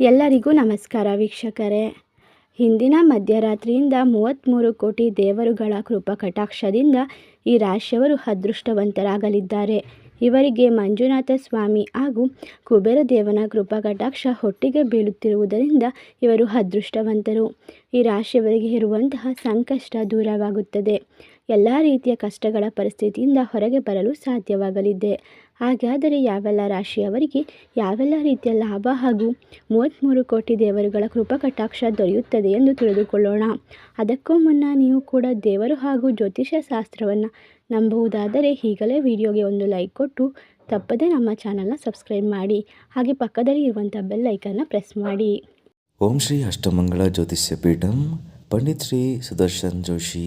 ಎಲ್ಲರಿಗೂ ನಮಸ್ಕಾರ ವೀಕ್ಷಕರೇ. ಹಿಂದಿನ ಮಧ್ಯರಾತ್ರಿಯಿಂದ ಮೂವತ್ತ್ಮೂರು ಕೋಟಿ ದೇವರುಗಳ ಕೃಪಕಟಾಕ್ಷದಿಂದ ಈ ರಾಶಿಯವರು ಅದೃಷ್ಟವಂತರಾಗಲಿದ್ದಾರೆ. ಇವರಿಗೆ ಮಂಜುನಾಥ ಸ್ವಾಮಿ ಹಾಗೂ ಕುಬೇರ ದೇವನ ಕೃಪಾ ಕಟಾಕ್ಷ ಒಟ್ಟಿಗೆ ಬೀಳುತ್ತಿರುವುದರಿಂದ ಇವರು ಅದೃಷ್ಟವಂತರು. ಈ ರಾಶಿಯವರಿಗೆ ಇರುವಂತಹ ಸಂಕಷ್ಟ ದೂರವಾಗುತ್ತದೆ. ಎಲ್ಲ ರೀತಿಯ ಕಷ್ಟಗಳ ಪರಿಸ್ಥಿತಿಯಿಂದ ಹೊರಗೆ ಬರಲು ಸಾಧ್ಯವಾಗಲಿದೆ. ಹಾಗಾದರೆ ಯಾವೆಲ್ಲ ರಾಶಿಯವರಿಗೆ ಯಾವೆಲ್ಲ ರೀತಿಯ ಲಾಭ ಹಾಗೂ ಮೂವತ್ತ್ಮೂರು ಕೋಟಿ ದೇವರುಗಳ ಕೃಪಕಟಾಕ್ಷ ದೊರೆಯುತ್ತದೆ ಎಂದು ತಿಳಿದುಕೊಳ್ಳೋಣ. ಅದಕ್ಕೂ ಮುನ್ನ ನೀವು ಕೂಡ ದೇವರು ಹಾಗೂ ಜ್ಯೋತಿಷ್ಯ ಶಾಸ್ತ್ರವನ್ನು ನಂಬುವುದಾದರೆ ಈಗಲೇ ವಿಡಿಯೋಗೆ ಒಂದು ಲೈಕ್ ಕೊಟ್ಟು ತಪ್ಪದೆ ನಮ್ಮ ಚಾನಲ್ನ ಸಬ್ಸ್ಕ್ರೈಬ್ ಮಾಡಿ. ಹಾಗೆ ಪಕ್ಕದಲ್ಲಿ ಇರುವಂಥ ಬೆಲ್ ಐಕನ್ನ ಪ್ರೆಸ್ ಮಾಡಿ. ಓಂ ಶ್ರೀ ಅಷ್ಟಮಂಗಳ ಜ್ಯೋತಿಷ್ಯ ಪೀಠಂ ಪಂಡಿತ್ ಶ್ರೀ ಸುದರ್ಶನ್ ಜೋಶಿ.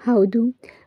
ಹೌದು.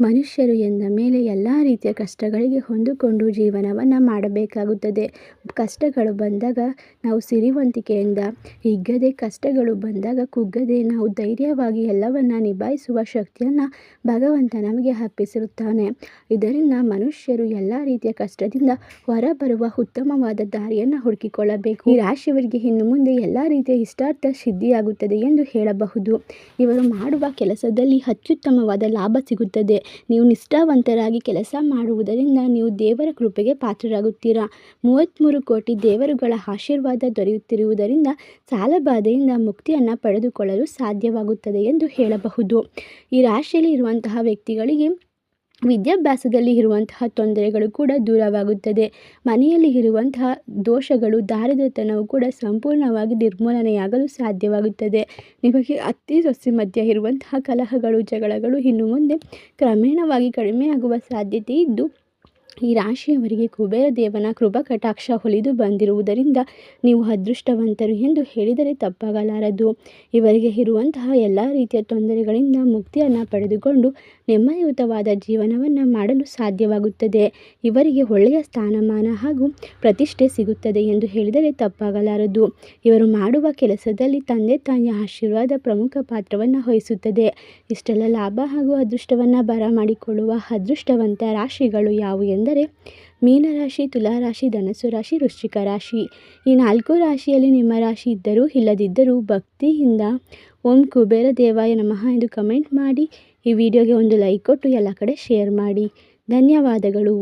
ಮನುಷ್ಯರು ಎಂದ ಮೇಲೆ ಎಲ್ಲ ರೀತಿಯ ಕಷ್ಟಗಳಿಗೆ ಹೊಂದಿಕೊಂಡು ಜೀವನವನ್ನು ಮಾಡಬೇಕಾಗುತ್ತದೆ. ಕಷ್ಟಗಳು ಬಂದಾಗ ನಾವು ಸಿರಿವಂತಿಕೆಯಿಂದ ಹಿಗ್ಗದೆ, ಕಷ್ಟಗಳು ಬಂದಾಗ ಕುಗ್ಗದೆ ನಾವು ಧೈರ್ಯವಾಗಿ ಎಲ್ಲವನ್ನು ನಿಭಾಯಿಸುವ ಶಕ್ತಿಯನ್ನು ಭಗವಂತ ನಮಗೆ ಅರ್ಪಿಸಿರುತ್ತಾನೆ. ಇದರಿಂದ ಮನುಷ್ಯರು ಎಲ್ಲ ರೀತಿಯ ಕಷ್ಟದಿಂದ ಹೊರಬರುವ ಉತ್ತಮವಾದ ದಾರಿಯನ್ನು ಹುಡುಕಿಕೊಳ್ಳಬೇಕು. ಈ ರಾಶಿಯವರಿಗೆ ಇನ್ನು ಮುಂದೆ ಎಲ್ಲ ರೀತಿಯ ಇಷ್ಟಾರ್ಥ ಸಿದ್ಧಿಯಾಗುತ್ತದೆ ಎಂದು ಹೇಳಬಹುದು. ಇವರು ಮಾಡುವ ಕೆಲಸದಲ್ಲಿ ಅತ್ಯುತ್ತಮವಾದ ಲಾಭ ಸಿಗುತ್ತದೆ. ನೀವು ನಿಷ್ಠಾವಂತರಾಗಿ ಕೆಲಸ ಮಾಡುವುದರಿಂದ ನೀವು ದೇವರ ಕೃಪೆಗೆ ಪಾತ್ರರಾಗುತ್ತೀರಾ? ಮೂವತ್ತ್ಮೂರು ಕೋಟಿ ದೇವರುಗಳ ಆಶೀರ್ವಾದ ದೊರೆಯುತ್ತಿರುವುದರಿಂದ ಸಾಲಬಾಧೆಯಿಂದ ಮುಕ್ತಿಯನ್ನು ಪಡೆದುಕೊಳ್ಳಲು ಸಾಧ್ಯವಾಗುತ್ತದೆ ಎಂದು ಹೇಳಬಹುದು. ಈ ರಾಶಿಯಲ್ಲಿ ಇರುವಂತಹ ವ್ಯಕ್ತಿಗಳಿಗೆ ವಿದ್ಯಾಭ್ಯಾಸದಲ್ಲಿ ಇರುವಂತಹ ತೊಂದರೆಗಳು ಕೂಡ ದೂರವಾಗುತ್ತದೆ. ಮನೆಯಲ್ಲಿ ಇರುವಂತಹ ದೋಷಗಳು, ದಾರಿದ್ರ್ಯತನವು ಕೂಡ ಸಂಪೂರ್ಣವಾಗಿ ನಿರ್ಮೂಲನೆಯಾಗಲು ಸಾಧ್ಯವಾಗುತ್ತದೆ. ನಿಮಗೆ ಅತಿ ಸೊಸೆ ಮಧ್ಯೆ ಇರುವಂತಹ ಕಲಹಗಳು, ಜಗಳಗಳು ಇನ್ನು ಮುಂದೆ ಕ್ರಮೇಣವಾಗಿ ಕಡಿಮೆಯಾಗುವ ಸಾಧ್ಯತೆ ಇದ್ದು ಈ ರಾಶಿಯವರಿಗೆ ಕುಬೇರ ದೇವನ ಕೃಪಾ ಕಟಾಕ್ಷ ಹೊಲಿದು ಬಂದಿರುವುದರಿಂದ ನೀವು ಅದೃಷ್ಟವಂತರು ಎಂದು ಹೇಳಿದರೆ ತಪ್ಪಾಗಲಾರದು. ಇವರಿಗೆ ಇರುವಂತಹ ಎಲ್ಲ ರೀತಿಯ ತೊಂದರೆಗಳಿಂದ ಮುಕ್ತಿಯನ್ನು ಪಡೆದುಕೊಂಡು ನೆಮ್ಮದಿಯುತವಾದ ಜೀವನವನ್ನು ಮಾಡಲು ಸಾಧ್ಯವಾಗುತ್ತದೆ. ಇವರಿಗೆ ಒಳ್ಳೆಯ ಸ್ಥಾನಮಾನ ಹಾಗೂ ಪ್ರತಿಷ್ಠೆ ಸಿಗುತ್ತದೆ ಎಂದು ಹೇಳಿದರೆ ತಪ್ಪಾಗಲಾರದು. ಇವರು ಮಾಡುವ ಕೆಲಸದಲ್ಲಿ ತಂದೆ ತಾಯಿಯ ಆಶೀರ್ವಾದ ಪ್ರಮುಖ ಪಾತ್ರವನ್ನು ವಹಿಸುತ್ತದೆ. ಇಷ್ಟೆಲ್ಲ ಲಾಭ ಹಾಗೂ ಅದೃಷ್ಟವನ್ನು ಬರಮಾಡಿಕೊಳ್ಳುವ ಅದೃಷ್ಟವಂತ ರಾಶಿಗಳು ಯಾವುವು ಎಂದರೆ ಮೀನರಾಶಿ, ತುಲಾರಾಶಿ ಧನಸ್ಸು ರಾಶಿ ವೃಶ್ಚಿಕ ರಾಶಿ ಈ ನಾಲ್ಕು ರಾಶಿಯಲ್ಲಿ ನಿಮ್ಮ ರಾಶಿ ಇದ್ದರೂ ಇಲ್ಲದಿದ್ದರೂ ಭಕ್ತಿಯಿಂದ ಓಂ ಕುಬೇರ ದೇವಾಯ ನಮಃ ಎಂದು ಕಮೆಂಟ್ ಮಾಡಿ. ಈ ವಿಡಿಯೋಗೆ ಒಂದು ಲೈಕ್ ಕೊಟ್ಟು ಎಲ್ಲ ಕಡೆ ಶೇರ್ ಮಾಡಿ. ಧನ್ಯವಾದಗಳು.